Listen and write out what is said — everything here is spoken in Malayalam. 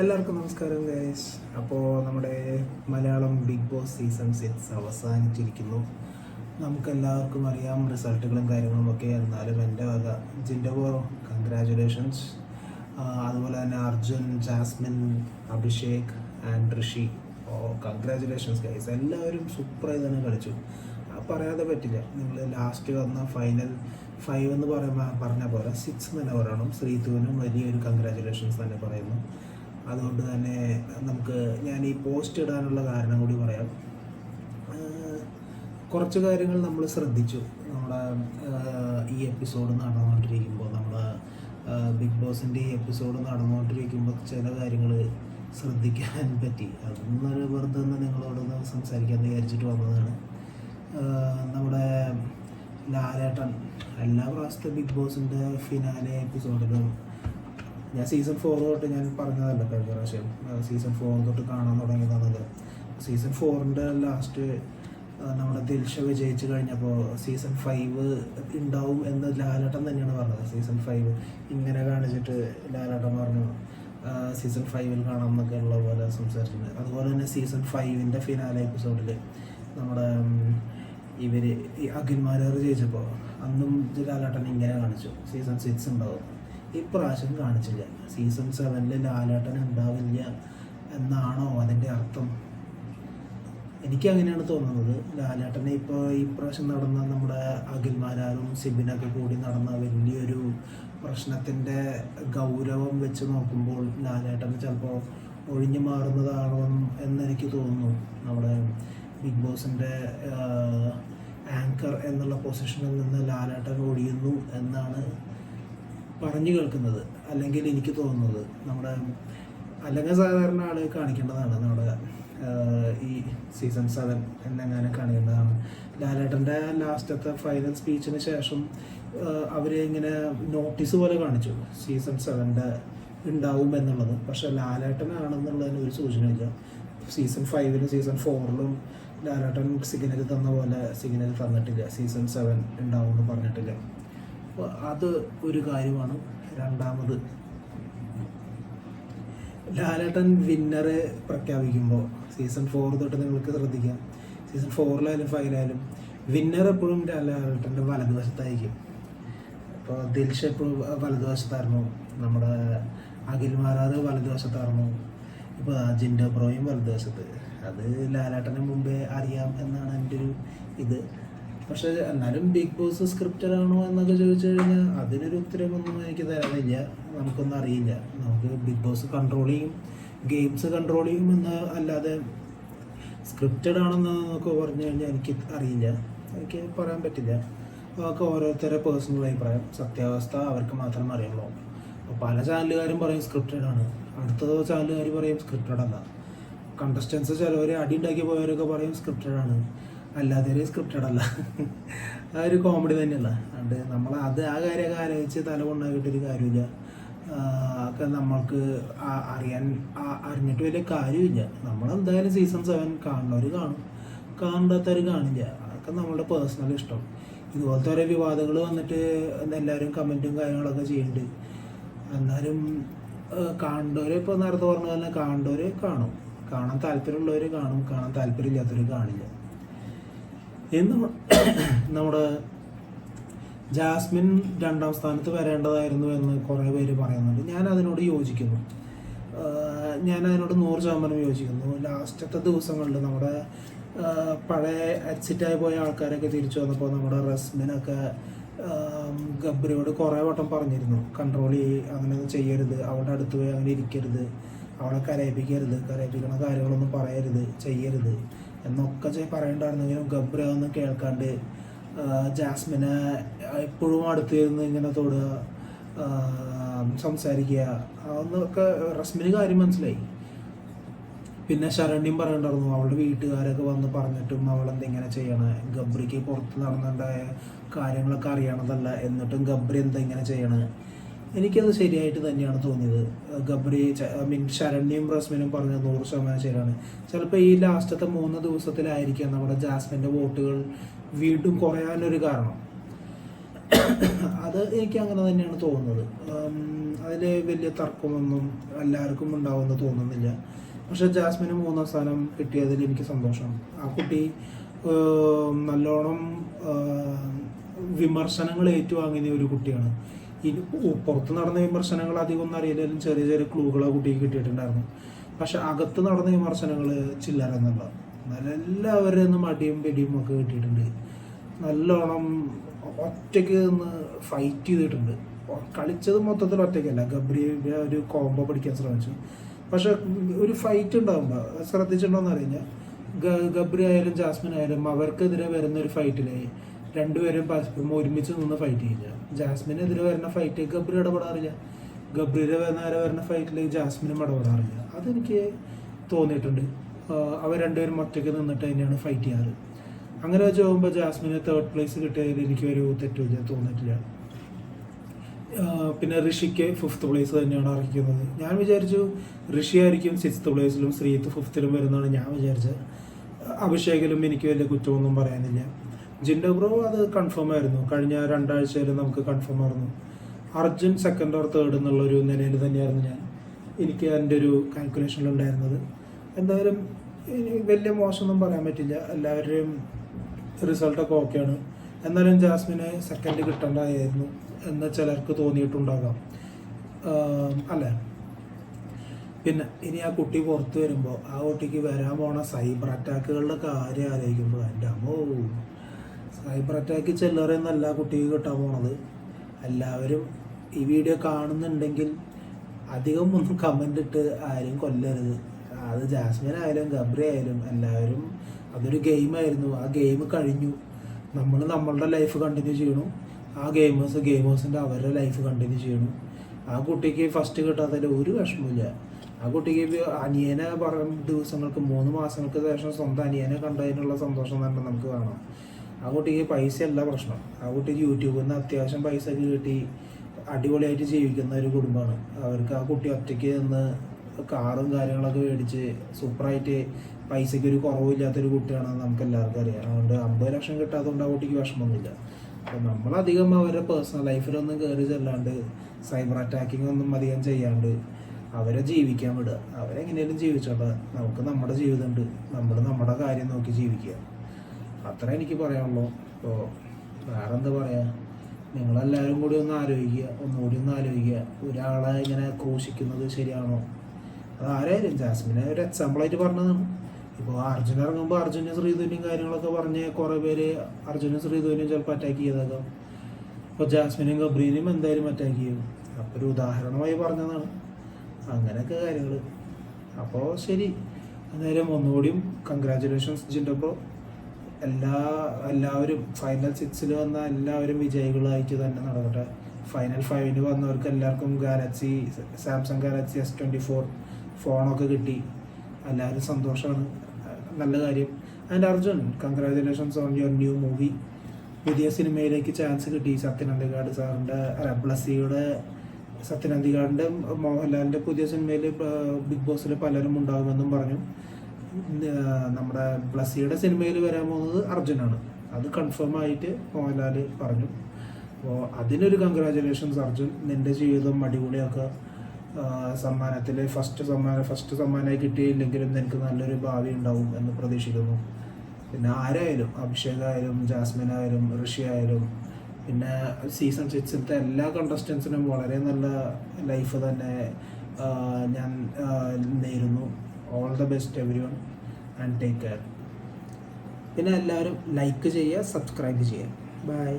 എല്ലാവർക്കും നമസ്കാരം ഗൈസ് അപ്പോൾ നമ്മുടെ Malayalam Bigg Boss season six അവസാനിച്ചിരിക്കുന്നു. നമുക്കെല്ലാവർക്കും അറിയാം റിസൾട്ടുകളും കാര്യങ്ങളും ഒക്കെ. എന്നാലും എന്റെ വക ജിൻഡോബോ കൺഗ്രാജുലേഷൻസ് അതുപോലെ തന്നെ Arjun Jasmin Abhishek and Rishi. Oh congratulations guys എല്ലാവരും സൂപ്പറായി തന്നെ കളിച്ചു. പറയാതെ പറ്റില്ല. നിങ്ങൾ ലാസ്റ്റ് വന്ന ഫൈനൽ ഫൈവ് എന്ന് പറയുമ്പോൾ പറഞ്ഞ പോലെ സിക്സ് തന്നെ പറയണം. ശ്രീതുവിനും വലിയൊരു കൺഗ്രാജുലേഷൻസ് തന്നെ പറയുന്നു. അതുകൊണ്ട് തന്നെ നമുക്ക് ഞാൻ ഈ പോസ്റ്റ് ഇടാനുള്ള കാരണം കൂടി പറയാം. കുറച്ച് കാര്യങ്ങൾ നമ്മൾ ശ്രദ്ധിച്ചു. നമ്മുടെ ഈ എപ്പിസോഡ് നടന്നുകൊണ്ടിരിക്കുമ്പോൾ നമ്മൾ ബിഗ് ബോസിന്റെ ഈ എപ്പിസോഡ് നടന്നുകൊണ്ടിരിക്കുമ്പോൾ ചില കാര്യങ്ങൾ ശ്രദ്ധിക്കാൻ പറ്റി. അതൊന്നൊരു വെറുതെ ഒന്ന് നിങ്ങളോടൊന്ന് സംസാരിക്കാൻ വിചാരിച്ചിട്ട് വന്നതാണ്. നമ്മുടെ ലാലേട്ടൻ എല്ലാ പ്രാവശ്യത്തെ ബിഗ് ബോസിന്റെ ഫിനാലെ എപ്പിസോഡിലും ഞാൻ സീസൺ ഫോർ തൊട്ട് ഞാൻ പറഞ്ഞതല്ല കഴിഞ്ഞ പ്രാവശ്യം? സീസൺ ഫോർ തൊട്ട് കാണാൻ തുടങ്ങിയതാണത്. സീസൺ ഫോറിന്റെ ലാസ്റ്റ് നമ്മുടെ ദിൽഷ വിജയിച്ച് കഴിഞ്ഞപ്പോൾ സീസൺ ഫൈവ് ഉണ്ടാവും എന്ന് ലാലേട്ടൻ തന്നെയാണ് പറഞ്ഞത്. സീസൺ ഫൈവ് ഇങ്ങനെ കാണിച്ചിട്ട് ലാലേട്ടൻ പറഞ്ഞു സീസൺ ഫൈവിൽ കാണാം എന്നൊക്കെ ഉള്ള പോലെ സംസാരിച്ചിട്ടുണ്ട്. അതുപോലെ തന്നെ സീസൺ ഫൈവിന്റെ ഫിനാലെ എപ്പിസോഡിൽ നമ്മുടെ ഇവർ ഈ അഖിൽമാരാർ ജയിച്ചപ്പോൾ അന്നും ലാലേട്ടൻ ഇങ്ങനെ കാണിച്ചു. സീസൺ സിക്സ് ഉണ്ടാവും ഇപ്രാവശ്യം കാണിച്ചില്ല. സീസൺ സെവനിൽ ലാലേട്ടൻ ഉണ്ടാവില്ല എന്നാണോ അതിന്റെ അർത്ഥം? എനിക്ക് അങ്ങനെയാണ് തോന്നുന്നത്. ലാലേട്ടനെ ഇപ്പോൾ ഈ പ്രാവശ്യം നടന്ന നമ്മുടെ അഖിൽമാരാറും സിബിനൊക്കെ കൂടി നടന്ന വലിയൊരു പ്രശ്നത്തിന്റെ ഗൗരവം വെച്ച് നോക്കുമ്പോൾ ലാലേട്ടൻ ചിലപ്പോൾ ഒഴിഞ്ഞു മാറുന്നതാണോ എന്നെനിക്ക് തോന്നുന്നു. നമ്മുടെ ബിഗ് ബോസിന്റെ ആങ്കർ എന്നുള്ള പൊസിഷനിൽ നിന്ന് ലാലേട്ടൻ ഒഴിയുന്നു എന്നാണ് പറഞ്ഞു കേൾക്കുന്നത് അല്ലെങ്കിൽ എനിക്ക് തോന്നുന്നത് നമ്മുടെ അല്ലെങ്കിൽ സാധാരണ ആൾ കാണിക്കേണ്ടതാണ് നമ്മുടെ ഈ സീസൺ സെവൻ എന്നെങ്ങാനും കാണിക്കേണ്ടതാണ്. ലാലേട്ടന്റെ ലാസ്റ്റത്തെ ഫൈനൽ സ്പീച്ചിന് ശേഷം അവർ ഇങ്ങനെ നോട്ടീസ് പോലെ കാണിച്ചു സീസൺ സെവന്റെ ഉണ്ടാവും എന്നുള്ളത്. പക്ഷേ ലാലേട്ടനാണെന്നുള്ളതിന് ഒരു സൂചനയില്ല. സീസൺ ഫൈവിലും സീസൺ ഫോറിലും ലാലേട്ടൻ സിഗ്നൽ തന്ന പോലെ സിഗ്നൽ തന്നിട്ടില്ല. സീസൺ സെവൻ ഉണ്ടാവും എന്ന് പറഞ്ഞിട്ടില്ല. അപ്പോൾ അത് ഒരു കാര്യമാണ്. രണ്ടാമത് ലാലേട്ടൻ വിന്നറെ പ്രഖ്യാപിക്കുമ്പോൾ സീസൺ ഫോർ തൊട്ട് നിങ്ങൾക്ക് ശ്രദ്ധിക്കാം. സീസൺ ഫോറിലായാലും ഫൈവിലായാലും വിന്നർ എപ്പോഴും ലാലേട്ടന്റെ വലതുവശത്തായിരിക്കും. ഇപ്പോൾ ദിൽഷ എപ്പോഴും വലതുവശത്തായിരുന്നു. നമ്മുടെ അഖിൽ മാറാതെ വലതുവശത്തായിരുന്നു. ഇപ്പോൾ ജിൻഡോ ബ്രോയും വലതുവശത്ത്. അത് ലാലാട്ടന് മുമ്പേ അറിയാം എന്നാണ് എന്റെ ഒരു ഇത്. പക്ഷേ എന്നാലും ബിഗ് ബോസ് സ്ക്രിപ്റ്റഡ് ആണോ എന്നൊക്കെ ചോദിച്ചു കഴിഞ്ഞാൽ അതിനൊരു ഉത്തരമൊന്നും എനിക്ക് തരാനില്ല. നമുക്കൊന്നും അറിയില്ല. നമുക്ക് ബിഗ് ബോസ് കൺട്രോൾ ചെയ്യും. ഗെയിംസ് കൺട്രോൾ ചെയ്യും എന്ന് അല്ലാതെ സ്ക്രിപ്റ്റഡ് ആണെന്ന് നമുക്ക് പറഞ്ഞു കഴിഞ്ഞാൽ എനിക്ക് അറിയില്ല. എനിക്ക് പറയാൻ പറ്റില്ല. അതൊക്കെ ഓരോരുത്തരുടെ പേഴ്സണൽ അഭിപ്രായം. സത്യാവസ്ഥ അവർക്ക് മാത്രം അറിയുള്ളൂ. അപ്പോൾ പല ചാനലുകാരും പറയും സ്ക്രിപ്റ്റഡ് ആണ്. അടുത്ത ചാനലുകാർ പറയും സ്ക്രിപ്റ്റഡ് അല്ല. കണ്ടസ്റ്റൻസ് ചിലവർ അടി ഉണ്ടാക്കി പോയവരൊക്കെ പറയും സ്ക്രിപ്റ്റഡ് ആണ്. അല്ലാത്തവർ സ്ക്രിപ്റ്റഡ് അല്ല. ആ ഒരു കോമഡി തന്നെയല്ല. അതുകൊണ്ട് നമ്മൾ അത് ആ കാര്യമൊക്കെ ആലോചിച്ച് തല കൊണ്ടാക്കിയിട്ടൊരു കാര്യമില്ല. ഒക്കെ നമ്മൾക്ക് അറിയാൻ അറിഞ്ഞിട്ട് വലിയ കാര്യമില്ല. നമ്മളെന്തായാലും സീസൺ സെവൻ കാണുന്നവർ കാണും. കാണാത്തവർ കാണില്ല. അതൊക്കെ നമ്മളുടെ പേഴ്സണൽ ഇഷ്ടം. ഇതുപോലത്തെ ഓരോ വിവാദങ്ങൾ വന്നിട്ട് എല്ലാവരും കമന്റും കാര്യങ്ങളൊക്കെ ചെയ്യുന്നുണ്ട് എന്നാലും കാണേണ്ടവർ ഇപ്പോൾ നേരത്തെ പറഞ്ഞ പോലെ കാണേണ്ടവർ കാണും. കാണാൻ താല്പര്യമുള്ളവർ കാണും. കാണാൻ താല്പര്യമില്ലാത്തവർ കാണില്ല. എന്ന് നമ്മുടെ ജാസ്മിൻ രണ്ടാം സ്ഥാനത്ത് വരേണ്ടതായിരുന്നു എന്ന് കുറേ പേര് പറയുന്നുണ്ട്. ഞാൻ അതിനോട് യോജിക്കുന്നു. ഞാൻ അതിനോട് നൂറ് ശതമാനം യോജിക്കുന്നു. ലാസ്റ്റത്തെ ദിവസങ്ങളിൽ നമ്മുടെ പഴയ എക്സിറ്റായി പോയ ആൾക്കാരൊക്കെ തിരിച്ചു വന്നപ്പോൾ നമ്മുടെ റസ്മിനൊക്കെ ഗബ്രിയോട് കുറേ വട്ടം പറഞ്ഞിരുന്നു. കൺട്രോൾ ചെയ്യ് അങ്ങനെയൊന്നും ചെയ്യരുത്. അവളുടെ അടുത്ത് പോയി അങ്ങനെ ഇരിക്കരുത്. അവളെ കരയിപ്പിക്കരുത്. കരയിപ്പിക്കണ കാര്യങ്ങളൊന്നും പറയരുത്. ചെയ്യരുത്. എന്നൊക്കെ പറയണ്ടായിരുന്നെങ്കിലും ഗബ്ര ഒന്നും കേൾക്കാണ്ട് ജാസ്മിനെ എപ്പോഴും അടുത്തിരുന്ന് ഇങ്ങനെ തൊടുക സംസാരിക്കുക അതൊന്നൊക്കെ റസ്മിന് കാര്യം മനസ്സിലായി. പിന്നെ ശരണ്യം പറയണ്ടായിരുന്നു അവളുടെ വീട്ടുകാരൊക്കെ വന്ന് പറഞ്ഞിട്ടും അവൾ എന്തിങ്ങനെ ചെയ്യണേ? ഗബ്രിക്ക് പുറത്ത് നടന്നുണ്ടായ കാര്യങ്ങളൊക്കെ അറിയണതല്ല. എന്നിട്ടും ഗബ്രി എന്താ ഇങ്ങനെ ചെയ്യണേ? എനിക്കത് ശരിയായിട്ട് തന്നെയാണ് തോന്നിയത്. ഗബ്രി മീൻ ശരണ്യം റസ്മിനും പറഞ്ഞ നൂറ് ശതമാനം ശരിയാണ്. ചിലപ്പോൾ ഈ ലാസ്റ്റത്തെ മൂന്ന് ദിവസത്തിലായിരിക്കാം നമ്മുടെ ജാസ്മിന്റെ വോട്ടുകൾ വീണ്ടും കുറയാനൊരു കാരണം. അത് എനിക്ക് അങ്ങനെ തന്നെയാണ് തോന്നുന്നത്. അതിൽ വലിയ തർക്കമൊന്നും എല്ലാവർക്കും ഉണ്ടാവുമെന്ന് തോന്നുന്നില്ല. പക്ഷെ ജാസ്മിന് മൂന്നാം സ്ഥാനം കിട്ടിയതിൽ എനിക്ക് സന്തോഷം. ആ കുട്ടി നല്ലോണം വിമർശനങ്ങൾ ഏറ്റുവാങ്ങിയ ഒരു കുട്ടിയാണ്. ഈ പുറത്ത് നടന്ന വിമർശനങ്ങൾ അധികം ഒന്നും അറിയില്ലെങ്കിലും ചെറിയ ചെറിയ ക്ലൂകൾ കുട്ടിക്ക് കിട്ടിയിട്ടുണ്ടായിരുന്നു. പക്ഷെ അകത്ത് നടന്ന വിമർശനങ്ങൾ ചില്ലറ എന്നുള്ളതാണ്. എല്ലാവരും മടിയും പെടിയും ഒക്കെ കിട്ടിയിട്ടുണ്ട്. നല്ലോണം ഒറ്റയ്ക്ക് നിന്ന് ഫൈറ്റ് ചെയ്തിട്ടുണ്ട്. കളിച്ചത് മൊത്തത്തിൽ ഒറ്റയ്ക്കല്ല. ഗബ്രിയുടെ ഒരു കോംബോ പഠിക്കാൻ ശ്രമിച്ചു. പക്ഷെ ഒരു ഫൈറ്റ് ഉണ്ടാകുമ്പോൾ ശ്രദ്ധിച്ചിട്ടുണ്ടോന്ന് അറിയില്ല. ഗബ്രി ആയാലും ജാസ്മിൻ ആയാലും അവർക്കെതിരെ വരുന്ന ഒരു ഫൈറ്റിൽ രണ്ടുപേരും പരസ്പരം ഒരുമിച്ച് നിന്ന് ഫൈറ്റ് ചെയ്യില്ല ജാസ്മിനെതിരെ വരുന്ന ഫൈറ്റ് ഗബ്രി ഇടപെടാറില്ല. ഗബ്രിയുടെ നേരെ വരുന്ന ഫൈറ്റിൽ ജാസ്മിനും ഇടപെടാറില്ല. അതെനിക്ക് തോന്നിയിട്ടുണ്ട്. അവർ രണ്ടുപേരും ഒറ്റയ്ക്ക് നിന്നിട്ട് തന്നെയാണ് ഫൈറ്റ് ചെയ്യാറ്. അങ്ങനെ വെച്ച് നോക്കുമ്പോൾ ജാസ്മിന് തേർഡ് പ്ലേസ് കിട്ടിയതിൽ എനിക്കൊരു തെറ്റുമില്ല തോന്നിയിട്ടില്ല. പിന്നെ ഋഷിക്ക് ഫിഫ്ത്ത് പ്ലേസ് തന്നെയാണ് അർഹിക്കുന്നത്. ഞാൻ വിചാരിച്ചു ഋഷി ആയിരിക്കും സിക്സ്ത് പ്ലേസിലും ശ്രീത്ത് ഫിഫ്ത്തിലും വരുന്നതാണ് ഞാൻ വിചാരിച്ചത്. അഭിഷേകിലും എനിക്ക് വലിയ കുറ്റമൊന്നും പറയാനില്ല. ജിൻഡോ ബ്രോ അത് കൺഫേം ആയിരുന്നു. കഴിഞ്ഞ രണ്ടാഴ്ചയിൽ നമുക്ക് കൺഫേം ആയിരുന്നു. അർജുൻ സെക്കൻഡ് ഓർ തേർഡ് എന്നുള്ളൊരു നിലയിൽ തന്നെയായിരുന്നു ഞാൻ. എനിക്ക് എന്റെ ഒരു കാൽക്കുലേഷനിൽ ഉണ്ടായിരുന്നത്. എന്തായാലും വലിയ മോശമൊന്നും പറയാൻ പറ്റില്ല. എല്ലാവരുടെയും റിസൾട്ടൊക്കെ ഓക്കെയാണ് എന്നാലും ജാസ്മിന് സെക്കൻഡ് കിട്ടേണ്ടതായിരുന്നു എന്ന് ചിലർക്ക് തോന്നിയിട്ടുണ്ടാകാം. അല്ലേ? പിന്നെ ഇനി ആ കുട്ടി പുറത്ത് വരുമ്പോൾ ആ കുട്ടിക്ക് വരാൻ പോണ സൈബർ അറ്റാക്കുകളുടെ കാര്യം ആലോചിക്കുമ്പോൾ എന്റെ അമ്മോ സൈബർ അറ്റാക്ക് ചില്ലറയൊന്നല്ല കുട്ടിക്ക് കിട്ടാൻ പോണത്. എല്ലാവരും ഈ വീഡിയോ കാണുന്നുണ്ടെങ്കിൽ അധികം ഒന്നും കമന്റ് ഇട്ട് ആരും കൊല്ലരുത്. അത് ജാസ്മിൻ ആയാലും ഗബ്രി ആയാലും എല്ലാവരും അതൊരു ഗെയിമായിരുന്നു ആ ഗെയിം കഴിഞ്ഞു. നമ്മൾ നമ്മളുടെ ലൈഫ് കണ്ടിന്യൂ ചെയ്യണു. ആ ഗെയിമേഴ്സ് ഗെയിമേഴ്സിന്റെ അവരുടെ ലൈഫ് കണ്ടിന്യൂ ചെയ്യണു. ആ കുട്ടിക്ക് ഫസ്റ്റ് കിട്ടാത്തതിൽ ഒരു വിഷമമില്ല ആ കുട്ടിക്ക് അനിയനെ പറഞ്ഞ ദിവസങ്ങൾക്ക് മൂന്ന് മാസങ്ങൾക്ക് ശേഷം സ്വന്തം അനിയനെ കണ്ടതിനുള്ള സന്തോഷം തന്നെ നമുക്ക് കാണാം ആ കുട്ടിക്ക് പൈസയല്ല പ്രശ്നം. ആ കുട്ടിക്ക് യൂട്യൂബിൽ നിന്ന് അത്യാവശ്യം പൈസ ഒക്കെ കിട്ടി അടിപൊളിയായിട്ട് ജീവിക്കുന്ന ഒരു കുടുംബമാണ്. അവർക്ക് ആ കുട്ടി ഒറ്റയ്ക്ക് നിന്ന് കാറും കാര്യങ്ങളൊക്കെ മേടിച്ച് സൂപ്പറായിട്ട് പൈസയ്ക്ക് ഒരു കുറവില്ലാത്തൊരു കുട്ടിയാണെന്ന് നമുക്ക് എല്ലാവർക്കും അറിയാം. അതുകൊണ്ട് അമ്പത് ലക്ഷം കിട്ടാത്തതുകൊണ്ട് ആ കുട്ടിക്ക് വിഷമമൊന്നുമില്ല. അപ്പം നമ്മളധികം അവരുടെ പേഴ്സണൽ ലൈഫിലൊന്നും കയറി ചെല്ലാണ്ട് സൈബർ അറ്റാക്കിംഗ് ഒന്നും അധികം ചെയ്യാണ്ട് അവരെ ജീവിക്കാൻ വിടുക. അവരെങ്ങനെയും ജീവിച്ചോട്ടെ. നമുക്ക് നമ്മുടെ ജീവിതമുണ്ട്. നമ്മൾ നമ്മുടെ കാര്യം നോക്കി ജീവിക്കുക. അത്ര എനിക്ക് പറയാനുള്ളൂ. ഇപ്പോൾ വേറെ എന്താ പറയാ? നിങ്ങളെല്ലാവരും കൂടി ഒന്ന് ആലോചിക്കുക ഒന്നുകൂടി ഒന്ന് ആലോചിക്കുക. ഒരാളെ ഇങ്ങനെ ക്രൂശിക്കുന്നത് ശരിയാണോ? അത് ആരായാലും ജാസ്മിനെ ഒരു എക്സാമ്പിളായിട്ട് പറഞ്ഞതാണ്. ഇപ്പോൾ അർജുൻ ഇറങ്ങുമ്പോൾ അർജുനും ശ്രീധുവിനും കാര്യങ്ങളൊക്കെ പറഞ്ഞ് കുറേ പേര് അർജുനും ശ്രീധുവിനും ചിലപ്പോൾ അറ്റാക്ക് ചെയ്തേക്കാം. ഇപ്പോൾ ജാസ്മിനും ഗബ്രീനും എന്തായാലും അറ്റാക്ക് ചെയ്യും. അപ്പോൾ ഒരു ഉദാഹരണമായി പറഞ്ഞതാണ്. അങ്ങനെയൊക്കെ കാര്യങ്ങൾ അപ്പോൾ ശരി. എന്തായാലും ഒന്നുകൂടിയും കൺഗ്രാറ്റുലേഷൻസ് ജിൻഡോ ബ്രോ എല്ലാ എല്ലാവരും ഫൈനൽ സിക്സിൽ വന്ന എല്ലാവരും വിജയികളായിട്ട് തന്നെ നടക്കട്ടെ. ഫൈനൽ ഫൈവിന് വന്നവർക്ക് എല്ലാവർക്കും Galaxy Samsung Galaxy S twenty four ഫോണൊക്കെ കിട്ടി. എല്ലാവരും സന്തോഷമാണ്. നല്ല കാര്യം. And Arjun congratulations on your new movie പുതിയ സിനിമയിലേക്ക് ചാൻസ് കിട്ടി. സത്യനന്ദിക്കാട് സാറിന്റെ റബ്ലസിയുടെ സത്യൻ സത്യനന്ദിക്കാടിന്റെ മോഹൻലാലിന്റെ പുതിയ സിനിമയിൽ ബിഗ് ബോസിൽ പലരും ഉണ്ടാകുമെന്നും പറഞ്ഞു. നമ്മുടെ ബ്ലസ്സിയുടെ സിനിമയിൽ വരാൻ പോകുന്നത് അർജുനാണ്. അത് കൺഫേം ആയിട്ട് മോഹൻലാൽ പറഞ്ഞു. അപ്പോൾ അതിനൊരു കൺഗ്രാചുലേഷൻസ് അർജുൻ. നിന്റെ ജീവിതം അടിപൊളിയാക്കുക. സമ്മാനത്തിൽ ഫസ്റ്റ് സമ്മാനം ഫസ്റ്റ് സമ്മാനമായി കിട്ടിയില്ലെങ്കിലും നിനക്ക് നല്ലൊരു ഭാവി ഉണ്ടാവും എന്ന് പ്രതീക്ഷിക്കുന്നു. പിന്നെ ആരായാലും അഭിഷേക് ആയാലും ജാസ്മിൻ ആയാലും ഋഷി ആയാലും പിന്നെ സീസൺ സിക്സിലത്തെ എല്ലാ കണ്ടസ്റ്റൻസിനും വളരെ നല്ല ലൈഫ് തന്നെ ഞാൻ നേരുന്നു. All the best everyone and take care പിന്നെ എല്ലാവരും ലൈക്ക് ചെയ്യുക സബ്സ്ക്രൈബ് ചെയ്യുക. ബൈ